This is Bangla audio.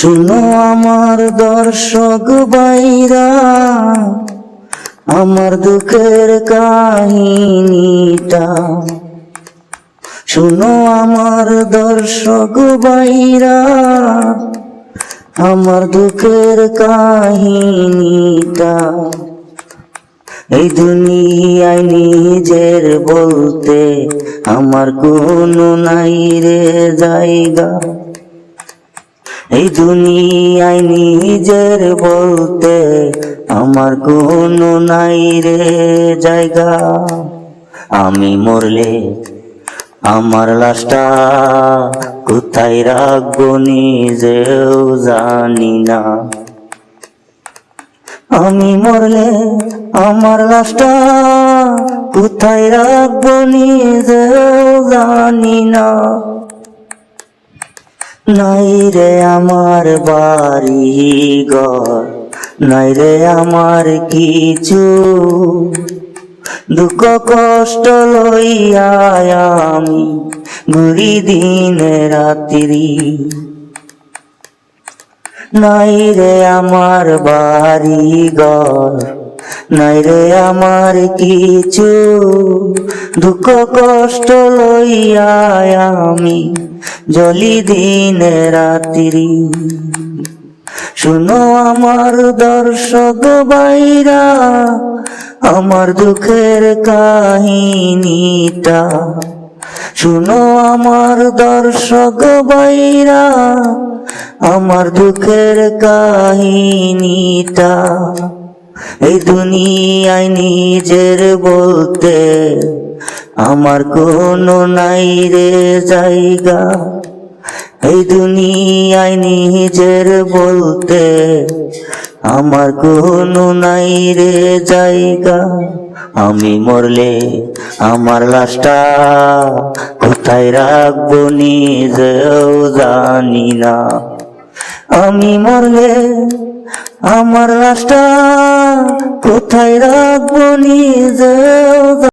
শুনো আমার দর্শক বাইরা আমার দুঃখের কাহিনীটা। শুনো আমার দর্শক বাইরা আমার দুঃখের কাহিনীটা। এই দুনিয়ায় নিজের বলতে আমার কোনো নাই রে জায়গা। এই দুনিয়ায় নিজের বলতে আমার কোনো নাই রে জায়গা। আমি মরলে আমার লাশটা কোথায় রাখব নিজেও জানি না। আমি মরলে আমার লাশটা কোথায় রাখব নিজেও জানি না। নাই রে আমার বাড়ি ঘর নাই রে আমার কিছু দুঃখ কষ্ট লইয়া আমি ঘুরি দিন রাত্রি। নাই রে আমার বাড়ি ঘর নাই রে আমার কিছু দুঃখ, কষ্ট লইয়া আমি জলি দিন রাত্রি। শুনো আমার দর্শক বাইরা আমার দুঃখের কাহিনীটা। শুনো আমার দর্শক বাইরা আমার দুঃখের কাহিনীটা। এই দুনিয়ায় নিজের বলতে আমার কোনো নাই রে জায়গা। এই দুনিয়ায় নিজের বলতে আমার কোনো নাই রে জায়গা। আমি মরলে আমার লাশটা কোথায় রাখব নিজেও জানি না। আমি মরলে আমার লাশটা কোথায় রাখব নিজেও